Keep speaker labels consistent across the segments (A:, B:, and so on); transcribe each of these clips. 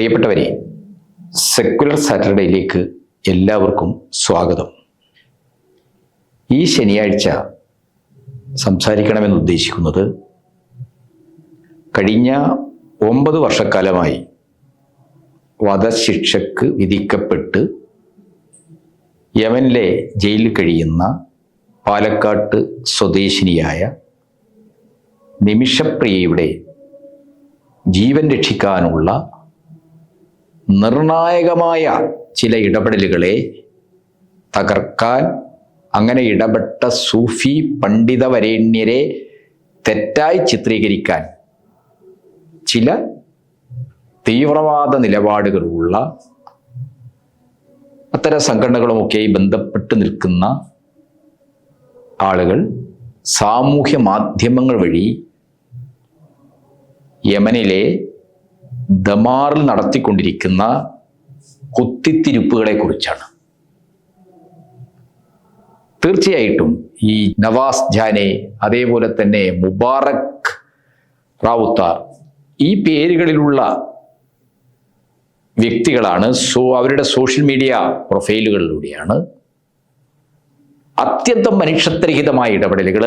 A: പ്രിയപ്പെട്ടവരെ സെക്കുലർ സാറ്റർഡേയിലേക്ക് എല്ലാവർക്കും സ്വാഗതം. ഈ ശനിയാഴ്ച സംസാരിക്കണമെന്ന് ഉദ്ദേശിക്കുന്നത് കഴിഞ്ഞ ഒമ്പത് വർഷക്കാലമായി വധശിക്ഷക്ക് വിധിക്കപ്പെട്ട് യമനിലെ ജയിലിൽ കഴിയുന്ന പാലക്കാട്ട് സ്വദേശിനിയായ നിമിഷപ്രിയയുടെ ജീവൻ രക്ഷിക്കാനുള്ള നിർണായകമായ ചില ഇടപെടലുകളെ തകർക്കാൻ അങ്ങനെ ഇടപെട്ട സൂഫി പണ്ഡിത വരേണ്യരെ തെറ്റായി ചിത്രീകരിക്കാൻ ചില തീവ്രവാദ നിലപാടുകളുള്ള അത്തരം സംഘടനകളുമൊക്കെയായി ബന്ധപ്പെട്ട് നിൽക്കുന്ന ആളുകൾ സാമൂഹ്യ മാധ്യമങ്ങൾ വഴി യമനിലെ ദമാറിൽ നടത്തിക്കൊണ്ടിരിക്കുന്ന കുത്തിത്തിരിപ്പുകളെ കുറിച്ചാണ് തീർച്ചയായിട്ടും ഈ നവാസ് ജാനെ അതേപോലെ തന്നെ മുബാറക് റാവുത്താർ ഈ പേരുകളിലുള്ള വ്യക്തികളാണ് സോ അവരുടെ സോഷ്യൽ മീഡിയ പ്രൊഫൈലുകളിലൂടെയാണ് അത്യന്തം മനുഷ്യത്വരഹിതമായ ഇടപെടലുകൾ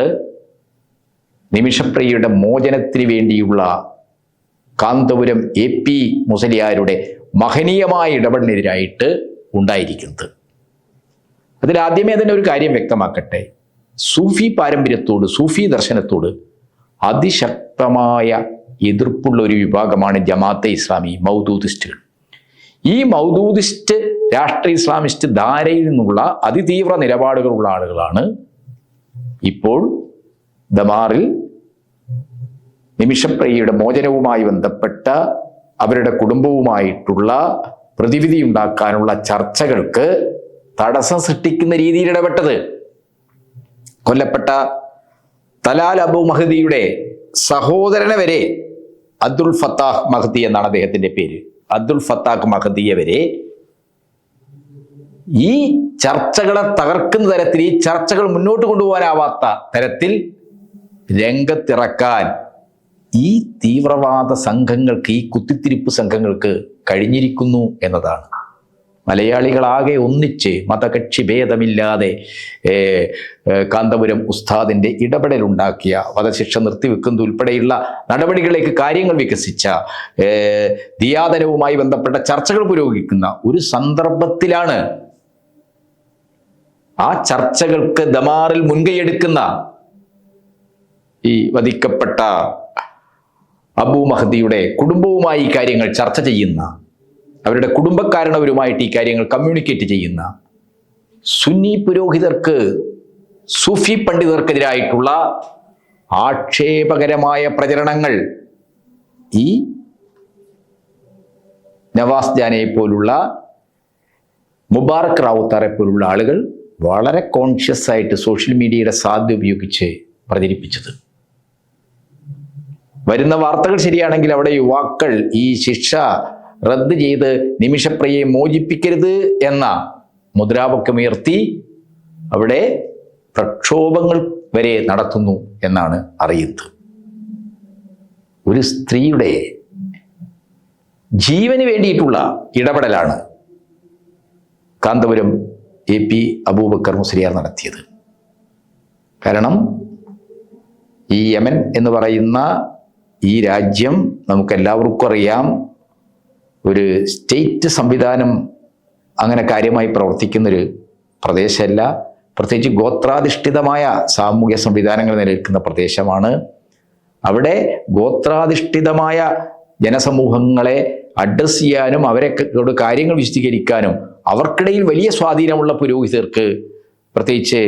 A: നിമിഷപ്രിയയുടെ മോചനത്തിന് വേണ്ടിയുള്ള കാന്തപുരം എ പി മുസലിയാരുടെ മഹനീയമായ ഇടപെടലിനെതിരായിട്ട് ഉണ്ടായിരിക്കുന്നത്. അതിൽ ആദ്യമേ തന്നെ ഒരു കാര്യം വ്യക്തമാക്കട്ടെ. സൂഫി പാരമ്പര്യത്തോട് സൂഫി ദർശനത്തോട് അതിശക്തമായ എതിർപ്പുള്ള ഒരു വിഭാഗമാണ് ജമാഅത്തെ ഇസ്ലാമി മൗദൂദിസ്റ്റുകൾ. ഈ മൗദൂദിസ്റ്റ് രാഷ്ട്രീയ ഇസ്ലാമിസ്റ്റ് ധാരയിൽ നിന്നുള്ള അതിതീവ്ര നിലപാടുകളുള്ള ആളുകളാണ് ഇപ്പോൾ ദമാറിൽ നിമിഷപ്രിയയുടെ മോചനവുമായി ബന്ധപ്പെട്ട അവരുടെ കുടുംബവുമായിട്ടുള്ള പ്രതിവിധി ഉണ്ടാക്കാനുള്ള ചർച്ചകൾക്ക് തടസ്സം സൃഷ്ടിക്കുന്ന രീതിയിൽ ഇടപെട്ടത്. കൊല്ലപ്പെട്ട തലാൽ അബു മഹദിയുടെ സഹോദരനെ വരെ അബ്ദുൽ ഫത്താഹ് മഹദി എന്നാണ് അദ്ദേഹത്തിന്റെ പേര്. അബ്ദുൽ ഫത്താഖ് മഹദിയെ വരെ ഈ ചർച്ചകളെ തകർക്കുന്ന തരത്തിൽ ഈ ചർച്ചകൾ മുന്നോട്ട് കൊണ്ടുപോകാനാവാത്ത തരത്തിൽ രംഗത്തിറക്കാൻ ഈ തീവ്രവാദ സംഘങ്ങൾക്ക് ഈ കുത്തിത്തിരിപ്പ് സംഘങ്ങൾക്ക് കഴിഞ്ഞിരിക്കുന്നു എന്നതാണ്. മലയാളികളാകെ ഒന്നിച്ച് മതകക്ഷി ഭേദമില്ലാതെ കാന്തപുരം ഉസ്താദിന്റെ ഇടപെടലുണ്ടാക്കിയ വധശിക്ഷ നിർത്തിവെക്കുന്നത് ഉൾപ്പെടെയുള്ള നടപടികളിലേക്ക് കാര്യങ്ങൾ വികസിച്ച ദിയാദനവുമായി ബന്ധപ്പെട്ട ചർച്ചകൾ പുരോഗമിക്കുന്ന ഒരു സന്ദർഭത്തിലാണ് ആ ചർച്ചകൾക്ക് ദമാറിൽ മുൻകൈയെടുക്കുന്ന ഈ വധിക്കപ്പെട്ട അബു മഹദിയുടെ കുടുംബവുമായി ഈ കാര്യങ്ങൾ ചർച്ച ചെയ്യുന്ന അവരുടെ കുടുംബക്കാരണവരുമായിട്ട് ഈ കാര്യങ്ങൾ കമ്മ്യൂണിക്കേറ്റ് ചെയ്യുന്ന സുന്നി പുരോഹിതർക്ക് സുഫി പണ്ഡിതർക്കെതിരായിട്ടുള്ള ആക്ഷേപകരമായ പ്രചരണങ്ങൾ ഈ നവാസ് ജാനയെ പോലുള്ള മുബാറക് റാവുത്താറെ പോലുള്ള ആളുകൾ വളരെ കോൺഷ്യസ് ആയിട്ട് സോഷ്യൽ മീഡിയയുടെ സാധ്യത ഉപയോഗിച്ച് പ്രചരിപ്പിച്ചത്. വരുന്ന വാർത്തകൾ ശരിയാണെങ്കിൽ അവിടെ യുവാക്കൾ ഈ ശിക്ഷ റദ്ദ് ചെയ്ത് നിമിഷപ്രിയെ മോചിപ്പിക്കരുത് എന്ന മുദ്രാവാക്യമുയർത്തി അവിടെ പ്രക്ഷോഭങ്ങൾ വരെ നടത്തുന്നു എന്നാണ് അറിയുന്നത്. ഒരു സ്ത്രീയുടെ ജീവന് വേണ്ടിയിട്ടുള്ള ഇടപെടലാണ് കാന്തപുരം എ പി അബൂബക്കർ മുസ്ലിയാർ നടത്തിയത്. കാരണം ഈ യമൻ എന്ന് പറയുന്ന ഈ രാജ്യം നമുക്കെല്ലാവർക്കും അറിയാം. ഒരു സ്റ്റേറ്റ് സംവിധാനം അങ്ങനെ കാര്യമായി പ്രവർത്തിക്കുന്നൊരു പ്രദേശമല്ല. പ്രത്യേകിച്ച് ഗോത്രാധിഷ്ഠിതമായ സാമൂഹ്യ സംവിധാനങ്ങൾ നിലനിൽക്കുന്ന പ്രദേശമാണ്. അവിടെ ഗോത്രാധിഷ്ഠിതമായ ജനസമൂഹങ്ങളെ അഡ്രസ് ചെയ്യാനും അവരെ കാര്യങ്ങൾ വിശദീകരിക്കാനും അവർക്കിടയിൽ വലിയ സ്വാധീനമുള്ള പുരോഹിതർക്ക് പ്രത്യേകിച്ച്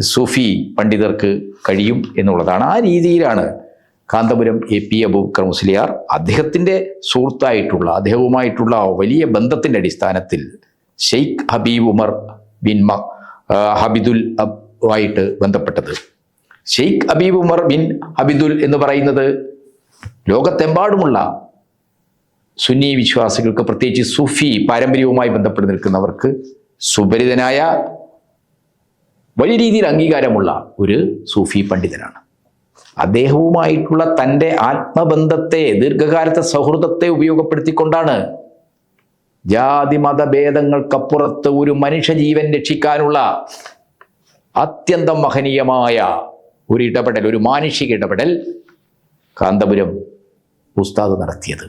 A: സൂഫി പണ്ഡിതർക്ക് കഴിയും എന്നുള്ളതാണ് ആ രീതിയിലാണ് കാന്തപുരം എ പി അബൂബക്കർ മുസ്ലിയാർ അദ്ദേഹത്തിന്റെ സുഹൃത്തായിട്ടുള്ള അദ്ദേഹവുമായിട്ടുള്ള വലിയ ബന്ധത്തിന്റെ അടിസ്ഥാനത്തിൽ ഷെയ്ഖ് ഹബീബ് ഉമർ ബിൻ മ ഹബിദുൽ ആയിട്ട് ബന്ധപ്പെട്ടത്. ഷെയ്ഖ് ഹബീബ് ഉമർ ബിൻ ഹബിദുൽ എന്ന് പറയുന്നത് ലോകത്തെമ്പാടുമുള്ള സുന്നി വിശ്വാസികൾക്ക് പ്രത്യേകിച്ച് സുഫി പാരമ്പര്യവുമായി ബന്ധപ്പെട്ട് നിൽക്കുന്നവർക്ക് സുപരിതനായ വലിയ രീതിയിൽ അംഗീകാരമുള്ള ഒരു സൂഫി പണ്ഡിതനാണ്. അദ്ദേഹവുമായിട്ടുള്ള തന്റെ ആത്മബന്ധത്തെ ദീർഘകാലത്തെ സൗഹൃദത്തെ ഉപയോഗപ്പെടുത്തിക്കൊണ്ടാണ് ജാതി മതഭേദങ്ങൾക്കപ്പുറത്ത് ഒരു മനുഷ്യജീവൻ രക്ഷിക്കാനുള്ള അത്യന്തം മഹനീയമായ ഒരു ഇടപെടൽ ഒരു മാനുഷിക ഇടപെടൽ കാന്തപുരം ഉസ്താദ് നടത്തിയത്.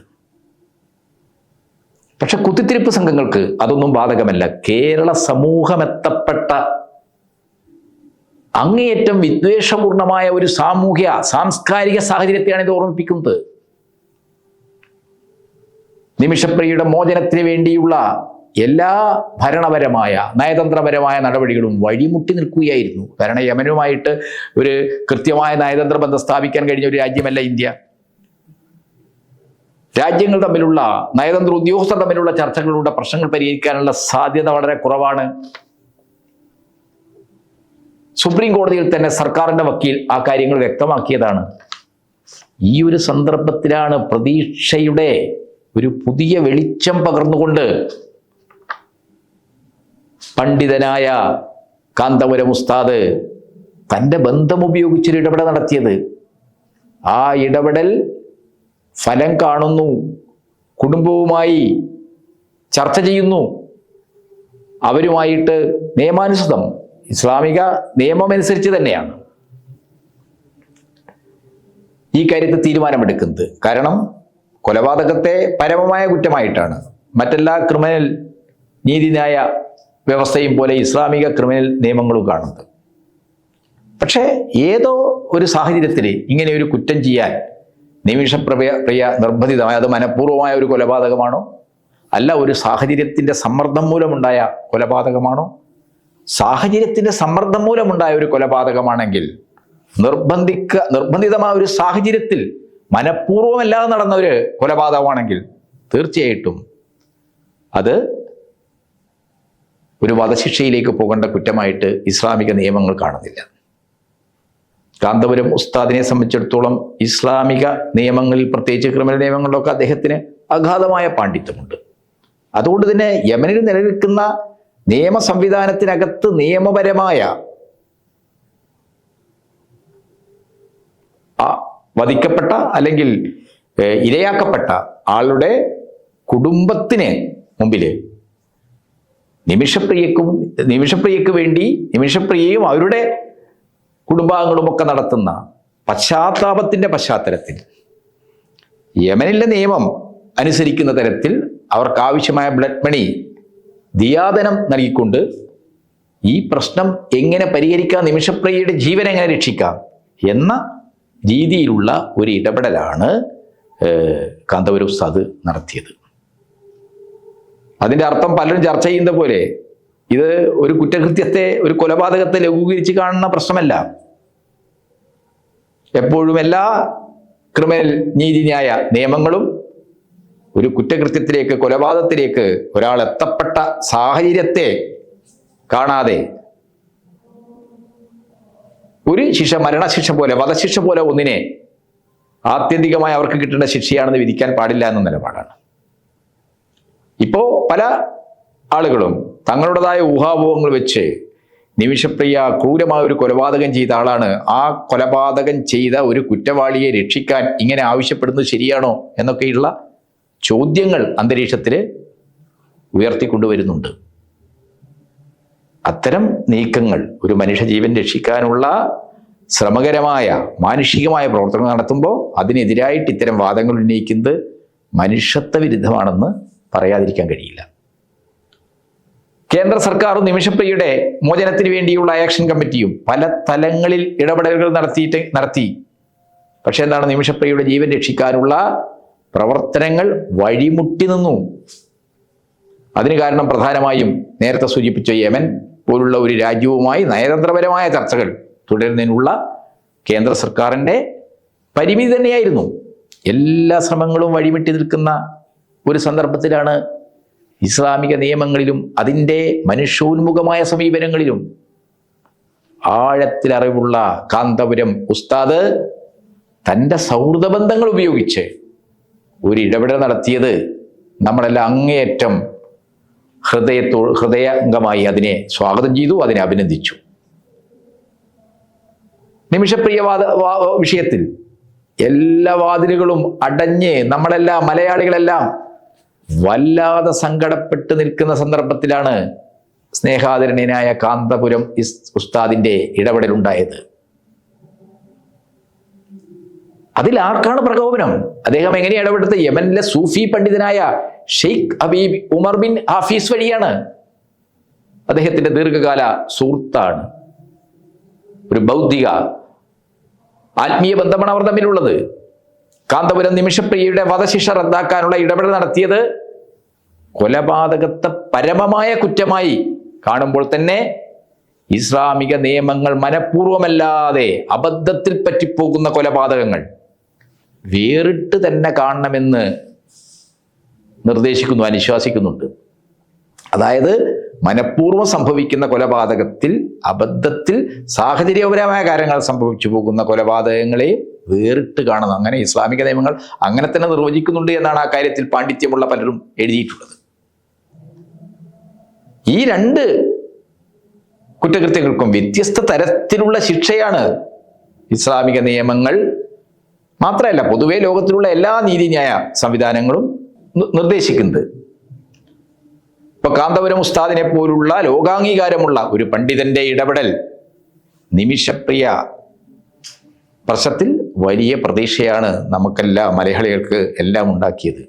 A: പക്ഷെ കുത്തിത്തിരിപ്പ് സംഘങ്ങൾക്ക് അതൊന്നും ബാധകമല്ല. കേരള സമൂഹമെത്തപ്പെട്ട അങ്ങേയറ്റം വിദ്വേഷപൂർണമായ ഒരു സാമൂഹ്യ സാംസ്കാരിക സാഹചര്യത്തെയാണ് ഇത് ഓർമ്മിപ്പിക്കുന്നത്. നിമിഷപ്രിയയുടെ മോചനത്തിന് വേണ്ടിയുള്ള എല്ലാ ഭരണപരമായ നയതന്ത്രപരമായ നടപടികളും വഴിമുട്ടി നിൽക്കുകയായിരുന്നു. കാരണം യമനുമായിട്ട് ഒരു കൃത്യമായ നയതന്ത്ര ബന്ധം സ്ഥാപിക്കാൻ കഴിഞ്ഞ ഒരു രാജ്യമല്ല ഇന്ത്യ. രാജ്യങ്ങൾ തമ്മിലുള്ള നയതന്ത്ര ഉദ്യോഗസ്ഥർ തമ്മിലുള്ള ചർച്ചകളിലൂടെ പ്രശ്നങ്ങൾ പരിഹരിക്കാനുള്ള സാധ്യത വളരെ കുറവാണ്. സുപ്രീം കോടതിയിൽ തന്നെ സർക്കാരിന്റെ വക്കീൽ ആ കാര്യങ്ങൾ വ്യക്തമാക്കിയതാണ്. ഈ ഒരു സന്ദർഭത്തിലാണ് പ്രതീക്ഷയുടെ ഒരു പുതിയ വെളിച്ചം പകർന്നുകൊണ്ട് പണ്ഡിതനായ കാന്തപുരം ഉസ്താദ് തന്റെ ബന്ധം ഉപയോഗിച്ചൊരു ഇടപെടൽ നടത്തിയത്. ആ ഇടപെടൽ ഫലം കാണുന്നു കുടുംബവുമായി ചർച്ച ചെയ്യുന്നു. അവരുമായിട്ട് നിയമാനുസൃതം ഇസ്ലാമിക നിയമം അനുസരിച്ച് തന്നെയാണ്. ഈ കാര്യത്തിൽ തീരുമാനമെടുക്കുന്നത്. കാരണം കൊലപാതകത്തെ പരമമായ കുറ്റമായിട്ടാണ്. മറ്റെല്ലാ ക്രിമിനൽ നീതിന്യായ വ്യവസ്ഥയും പോലെ ഇസ്ലാമിക ക്രിമിനൽ നിയമങ്ങളും കാണുന്നത്. പക്ഷേ ഏതോ ഒരു സാഹചര്യത്തിൽ ഇങ്ങനെ ഒരു കുറ്റം ചെയ്യാൻ നിമിഷപ്രിയ പ്രിയ നിർബന്ധിതമായ അത് മനഃപൂർവമായ ഒരു കൊലപാതകമാണോ? അല്ല ഒരു സാഹചര്യത്തിന്റെ സമ്മർദ്ദം മൂലമുണ്ടായ കൊലപാതകമാണോ? സാഹചര്യത്തിന്റെ സമ്മർദ്ദം മൂലമുണ്ടായ ഒരു കൊലപാതകമാണെങ്കിൽ നിർബന്ധിക്ക നിർബന്ധിതമായ ഒരു സാഹചര്യത്തിൽ മനഃപൂർവമല്ലാതെ നടന്ന ഒരു കൊലപാതകമാണെങ്കിൽ തീർച്ചയായിട്ടും അത് ഒരു വധശിക്ഷയിലേക്ക് പോകേണ്ട കുറ്റമായിട്ട് ഇസ്ലാമിക നിയമങ്ങൾ കാണുന്നില്ല. കാന്തപുരം ഉസ്താദിനെ സംബന്ധിച്ചിടത്തോളം ഇസ്ലാമിക നിയമങ്ങളിൽ പ്രത്യേകിച്ച് ക്രിമിനൽ നിയമങ്ങളിലൊക്കെ അദ്ദേഹത്തിന് അഗാധമായ പാണ്ഡിത്യമുണ്ട്. അതുകൊണ്ട് തന്നെ യമനിൽ നിലനിൽക്കുന്ന നിയമ സംവിധാനത്തിനകത്ത് നിയമപരമായ ആ വധിക്കപ്പെട്ട അല്ലെങ്കിൽ ഇരയാക്കപ്പെട്ട ആളുടെ കുടുംബത്തിന് മുമ്പിൽ നിമിഷപ്രിയക്കും നിമിഷപ്രിയക്ക് വേണ്ടി നിമിഷപ്രിയയും അവരുടെ കുടുംബാംഗങ്ങളുമൊക്കെ നടത്തുന്ന പശ്ചാത്താപത്തിന്റെ പശ്ചാത്തലത്തിൽ യമനിലെ നിയമം അനുസരിക്കുന്ന തരത്തിൽ അവർക്ക് ആവശ്യമായ ബ്ലഡ് മണി ദിയാദനം നൽകിക്കൊണ്ട് ഈ പ്രശ്നം എങ്ങനെ പരിഹരിക്കാം? നിമിഷപ്രിയയുടെ ജീവൻ എങ്ങനെ രക്ഷിക്കാം? എന്ന രീതിയിലുള്ള ഒരു ഇടപെടലാണ് കാന്തപുരം ഉസ്താദ് നടത്തിയത്. അതിന്റെ അർത്ഥം പലരും ചർച്ച ചെയ്യുന്ന പോലെ ഇത് ഒരു കുറ്റകൃത്യത്തെ ഒരു കൊലപാതകത്തെ ലഘൂകരിച്ച് കാണുന്ന പ്രശ്നമല്ല. എപ്പോഴും എല്ലാ ക്രിമിനൽ നീതിന്യായ നിയമങ്ങളും ഒരു കുറ്റകൃത്യത്തിലേക്ക് കൊലപാതകത്തിലേക്ക് ഒരാൾ എത്തപ്പെട്ട സാഹചര്യത്തെ കാണാതെ ഒരു ശിക്ഷ മരണശിക്ഷ പോലെ വധശിക്ഷ പോലെ ഒന്നിനെ ആത്യന്തികമായി അവർക്ക് കിട്ടേണ്ട ശിക്ഷയാണെന്ന് വിധിക്കാൻ പാടില്ല എന്ന നിലപാടാണ്. ഇപ്പോ പല ആളുകളും തങ്ങളുടേതായ ഊഹാപോഹങ്ങൾ വെച്ച് നിമിഷപ്രിയ ക്രൂരമായ ഒരു കൊലപാതകം ചെയ്ത ആളാണ്. ആ കൊലപാതകം ചെയ്ത ഒരു കുറ്റവാളിയെ രക്ഷിക്കാൻ ഇങ്ങനെ ആവശ്യപ്പെടുന്നത് ശരിയാണോ എന്നൊക്കെയുള്ള ചോദ്യങ്ങൾ അന്തരീക്ഷത്തിൽ ഉയർത്തിക്കൊണ്ടുവരുന്നുണ്ട്. അത്തരം നീക്കങ്ങൾ ഒരു മനുഷ്യജീവൻ രക്ഷിക്കാനുള്ള ശ്രമകരമായ മാനുഷികമായ പ്രവർത്തനങ്ങൾ നടത്തുമ്പോൾ അതിനെതിരായിട്ട് ഇത്തരം വാദങ്ങൾ ഉന്നയിക്കുന്നത് മനുഷ്യത്വ വിരുദ്ധമാണെന്ന് പറയാതിരിക്കാൻ കഴിയില്ല. കേന്ദ്ര സർക്കാർ നിമിഷപ്രിയയുടെ മോചനത്തിന് വേണ്ടിയുള്ള ആക്ഷൻ കമ്മിറ്റിയും പല തലങ്ങളിൽ ഇടപെടലുകൾ നടത്തിയിട്ട് നടത്തി. പക്ഷെ എന്താണ് നിമിഷപ്രിയയുടെ ജീവൻ രക്ഷിക്കാനുള്ള പ്രവർത്തനങ്ങൾ വഴിമുട്ടി നിന്നു. അതിന് കാരണം പ്രധാനമായും നേരത്തെ സൂചിപ്പിച്ച യമൻ പോലുള്ള ഒരു രാജ്യവുമായി നയതന്ത്രപരമായ ചർച്ചകൾ തുടരുന്നതിനുള്ള കേന്ദ്ര സർക്കാരിന്റെ പരിമിതി തന്നെയായിരുന്നു. എല്ലാ ശ്രമങ്ങളും വഴിമുട്ടി നിൽക്കുന്ന ഒരു സന്ദർഭത്തിലാണ് ഇസ്ലാമിക നിയമങ്ങളിലും അതിന്റെ മനുഷ്യോന്മുഖമായ സമീപനങ്ങളിലും ആഴത്തിലറിവുള്ള കാന്തപുരം ഉസ്താദ് തന്റെ സൗഹൃദ ബന്ധങ്ങൾ ഉപയോഗിച്ച് ഒരു ഇടപെടൽ നടത്തിയത് നമ്മളെല്ലാം അങ്ങേയറ്റം ഹൃദയത്തോ ഹൃദയംഗമായി അതിനെ സ്വാഗതം ചെയ്തു അതിനെ അഭിനന്ദിച്ചു. നിമിഷപ്രിയവാദ വിഷയത്തിൽ എല്ലാ വാതിലുകളും അടഞ്ഞ് നമ്മളെല്ലാം മലയാളികളെല്ലാം വല്ലാതെ സങ്കടപ്പെട്ട് നിൽക്കുന്ന സന്ദർഭത്തിലാണ് സ്നേഹാദരണീയനായ കാന്തപുരം ഉസ്താദിന്റെ ഇടപെടലുണ്ടായത്. അതിൽ ആർക്കാണ് പ്രകോപനം? അദ്ദേഹം എങ്ങനെ ഇടപെടുത്ത? യമനിലെ സൂഫി പണ്ഡിതനായ Sheikh Habib Umar bin Hafiz വഴിയാണ്. അദ്ദേഹത്തിന്റെ ദീർഘകാല സുഹൃത്താണ്. ഒരു ബൗദ്ധിക ആത്മീയ ബന്ധമാണ് അവർ തമ്മിലുള്ളത്. കാന്തപുരം നിമിഷപ്രിയയുടെ വധശിക്ഷ റദ്ദാക്കാനുള്ള ഇടപെടൽ നടത്തിയത് കൊലപാതകത്തെ പരമമായ കുറ്റമായി കാണുമ്പോൾ തന്നെ ഇസ്ലാമിക നിയമങ്ങൾ മനഃപൂർവമല്ലാതെ അബദ്ധത്തിൽ പറ്റിപ്പോകുന്ന കൊലപാതകങ്ങൾ. വേറിട്ട് തന്നെ കാണണമെന്ന് നിർദ്ദേശിക്കുന്നു അനുശ്വാസിക്കുന്നുണ്ട്. അതായത് മനഃപൂർവം സംഭവിക്കുന്ന കൊലപാതകത്തിൽ അബദ്ധത്തിൽ സാഹചര്യപരമായ കാര്യങ്ങൾ സംഭവിച്ചു പോകുന്ന കൊലപാതകങ്ങളെ വേറിട്ട് കാണുന്നു അങ്ങനെ ഇസ്ലാമിക നിയമങ്ങൾ അങ്ങനെ തന്നെ നിർവചിക്കുന്നുണ്ട് എന്നാണ് ആ കാര്യത്തിൽ പാണ്ഡിത്യമുള്ള പലരും എഴുതിയിട്ടുള്ളത്. ഈ രണ്ട് കുറ്റകൃത്യങ്ങൾക്കും വ്യത്യസ്ത തരത്തിലുള്ള ശിക്ഷയാണ് ഇസ്ലാമിക നിയമങ്ങൾ മാത്രമല്ല പൊതുവെ ലോകത്തിലുള്ള എല്ലാ നീതിന്യായ സംവിധാനങ്ങളും നിർദ്ദേശിക്കുന്നത്. ഇപ്പൊ കാന്തപുരം ഉസ്താദിനെ പോലുള്ള ലോകാംഗീകാരമുള്ള ഒരു പണ്ഡിതന്റെ ഇടപെടൽ നിമിഷപ്രിയ പ്രശ്നത്തിൽ വലിയ പ്രതീക്ഷയാണ് നമുക്കെല്ലാം മലയാളികൾക്ക് എല്ലാം ഉണ്ടാക്കിയത്.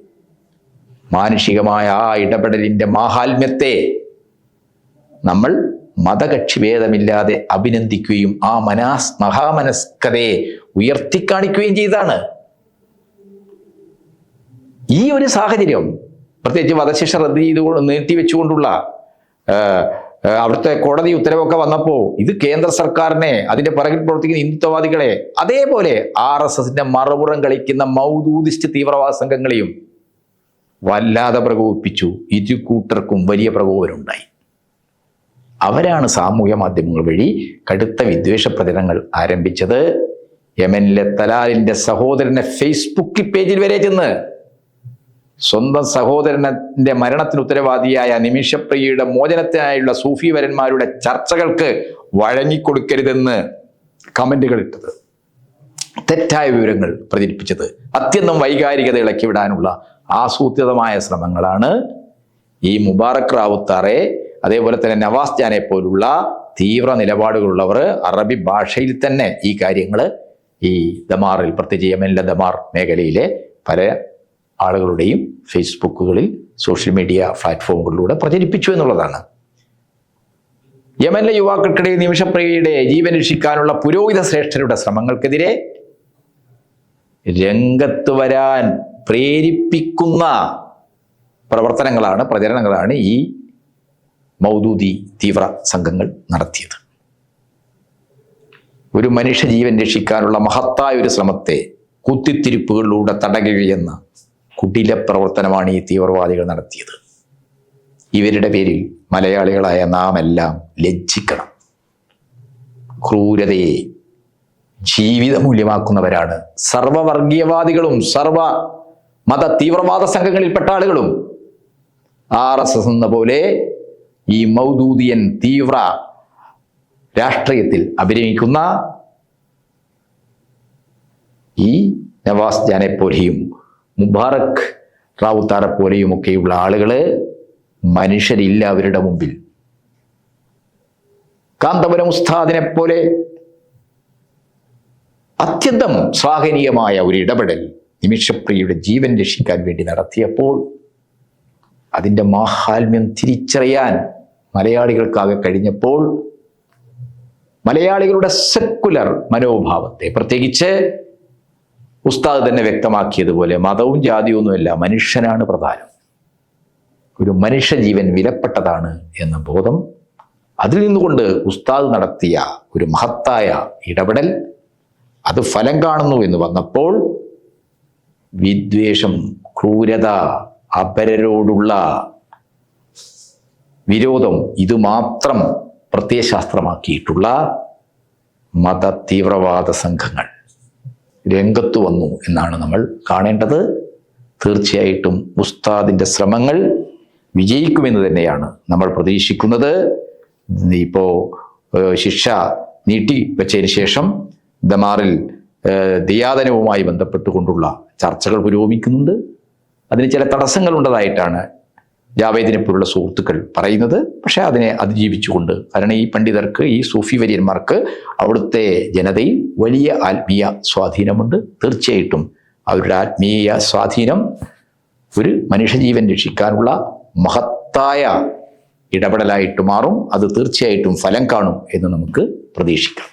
A: മാനുഷികമായ ആ ഇടപെടലിന്റെ മാഹാത്മ്യത്തെ നമ്മൾ മതകക്ഷി ഭേദമില്ലാതെ അഭിനന്ദിക്കുകയും ആ മനാസ് മഹാമനസ്കതയെ ഉയർത്തിക്കാണിക്കുകയും ചെയ്താണ് ഈ ഒരു സാഹചര്യം പ്രത്യേകിച്ച് വധശിക്ഷ റദ്ദ് ചെയ്ത് നീട്ടിവെച്ചുകൊണ്ടുള്ള അവിടുത്തെ കോടതി ഉത്തരവൊക്കെ വന്നപ്പോൾ ഇത് കേന്ദ്ര സർക്കാരിനെ അതിന്റെ പിറകിൽ പ്രവർത്തിക്കുന്ന ഹിന്ദുത്വവാദികളെ അതേപോലെ ആർ എസ് എസിന്റെ മറുപുറം കളിക്കുന്ന മൗദൂദിസ്റ്റ് തീവ്രവാദ സംഘങ്ങളെയും വല്ലാതെ പ്രകോപിപ്പിച്ചു. ഇരു കൂട്ടർക്കും വലിയ പ്രകോപനമുണ്ടായി. അവരാണ് സാമൂഹ്യ മാധ്യമങ്ങൾ വഴി കടുത്ത വിദ്വേഷ പ്രചരണങ്ങൾ ആരംഭിച്ചത്. യമനിലെ തലാലിന്റെ സഹോദരനെ ഫേസ്ബുക്ക് പേജിൽ വരെ ചെന്ന് സ്വന്തം സഹോദരന്റെ മരണത്തിന് ഉത്തരവാദിയായ നിമിഷപ്രിയയുടെ മോചനത്തിനായുള്ള സൂഫി വരന്മാരുടെ ചർച്ചകൾക്ക് വഴങ്ങിക്കൊടുക്കരുതെന്ന് കമന്റുകൾ ഇട്ടത്. തെറ്റായ വിവരങ്ങൾ പ്രചരിപ്പിച്ചത്. അത്യന്തം വൈകാരികത ഇളക്കിവിടാനുള്ള ആസൂത്രിതമായ ശ്രമങ്ങളാണ് ഈ മുബാറക് റാവുത്താറെ അതേപോലെ തന്നെ നവാസ് ജാനെ പോലുള്ള തീവ്ര നിലപാടുകളുള്ളവർ അറബി ഭാഷയിൽ തന്നെ ഈ കാര്യങ്ങൾ ഈ ദമാറിൽ പ്രത്യേകിച്ച് യമനിലെ ദമാർ മേഖലയിലെ പല ആളുകളുടെയും ഫേസ്ബുക്കുകളിൽ സോഷ്യൽ മീഡിയ പ്ലാറ്റ്ഫോമുകളിലൂടെ പ്രചരിപ്പിച്ചു എന്നുള്ളതാണ്. യമനിലെ യുവാക്കൾക്കിടയിൽ നിമിഷപ്രിയയുടെ ജീവൻ രക്ഷിക്കാനുള്ള പുരോഹിത ശ്രേഷ്ഠരുടെ ശ്രമങ്ങൾക്കെതിരെ രംഗത്ത് വരാൻ പ്രേരിപ്പിക്കുന്ന പ്രവർത്തനങ്ങളാണ് പ്രചരണങ്ങളാണ് ഈ മൗദൂദി തീവ്ര സംഘങ്ങൾ നടത്തിയത്. ഒരു മനുഷ്യ ജീവൻ രക്ഷിക്കാനുള്ള മഹത്തായ ഒരു ശ്രമത്തെ കുത്തിത്തിരിപ്പുകളിലൂടെ തടയുകയെന്ന കുടില പ്രവർത്തനമാണ് ഈ തീവ്രവാദികൾ നടത്തിയത്. ഇവരുടെ പേരിൽ മലയാളികളായ നാം എല്ലാം ലജ്ജിക്കണം. ക്രൂരതയെ ജീവിത മൂല്യമാക്കുന്നവരാണ് സർവവർഗീയവാദികളും സർവ മത തീവ്രവാദ സംഘങ്ങളിൽപ്പെട്ട ആളുകളും. ആർ എസ് എസ് എന്ന പോലെ ഈ മൗദൂദിയൻ തീവ്ര രാഷ്ട്രീയത്തിൽ അഭിനയിക്കുന്ന ഈ നവാസ് ജാനെ പോലെയും മുബാറക് റാവുത്താറെ പോലെയും ഒക്കെയുള്ള ആളുകൾ മനുഷ്യരില്ല അവരുടെ മുമ്പിൽ. കാന്തപുരം ഉസ്താദിനെ പോലെ അത്യന്തം ശ്ലാഘനീയമായ ഒരു ഇടപെടൽ നിമിഷപ്രിയയുടെ ജീവൻ രക്ഷിക്കാൻ വേണ്ടി നടത്തിയപ്പോൾ അതിന്റെ മാഹാത്മ്യം തിരിച്ചറിയാൻ മലയാളികൾക്കാകെ കഴിഞ്ഞപ്പോൾ മലയാളികളുടെ സെക്കുലർ മനോഭാവത്തെ പ്രത്യേകിച്ച് ഉസ്താദ് തന്നെ വ്യക്തമാക്കിയതുപോലെ മതവും ജാതിയൊന്നുമല്ല മനുഷ്യനാണ് പ്രധാനം. ഒരു മനുഷ്യജീവൻ വിലപ്പെട്ടതാണ് എന്ന ബോധം അതിൽ നിന്നുകൊണ്ട് ഉസ്താദ് നടത്തിയ ഒരു മഹത്തായ ഇടപെടൽ അത് ഫലം കാണുന്നു എന്ന് വന്നപ്പോൾ വിദ്വേഷം ക്രൂരത അപരരോടുള്ള വിരോധം ഇത് മാത്രം പ്രത്യയശാസ്ത്രമാക്കിയിട്ടുള്ള മത തീവ്രവാദ സംഘങ്ങൾ രംഗത്ത് വന്നു എന്നാണ് നമ്മൾ കാണേണ്ടത്. തീർച്ചയായിട്ടും ഉസ്താദിന്റെ ശ്രമങ്ങൾ വിജയിക്കുമെന്ന് തന്നെയാണ് നമ്മൾ പ്രതീക്ഷിക്കുന്നത്. ഇപ്പോൾ ശിക്ഷ നീട്ടി വെച്ചതിന് ശേഷം ദമാറിൽ ദിയാദനവുമായി ബന്ധപ്പെട്ടുകൊണ്ടുള്ള ചർച്ചകൾ പുരോഗമിക്കുന്നുണ്ട്. അതിന് ചില തടസ്സങ്ങളുണ്ടതായിട്ടാണ് ജാവേദിനെ പോലുള്ള സുഹൃത്തുക്കൾ പറയുന്നത്. പക്ഷേ അതിനെ അതിജീവിച്ചുകൊണ്ട് കാരണം ഈ പണ്ഡിതർക്ക് ഈ സൂഫി വര്യന്മാർക്ക് അവിടുത്തെ ജനതയിൽ വലിയ ആത്മീയ സ്വാധീനമുണ്ട്. തീർച്ചയായിട്ടും അവരുടെ ആത്മീയ സ്വാധീനം ഒരു മനുഷ്യജീവൻ രക്ഷിക്കാനുള്ള മഹത്തായ ഇടപെടലായിട്ട് മാറും. അത് തീർച്ചയായിട്ടും ഫലം കാണും എന്ന് നമുക്ക് പ്രതീക്ഷിക്കാം.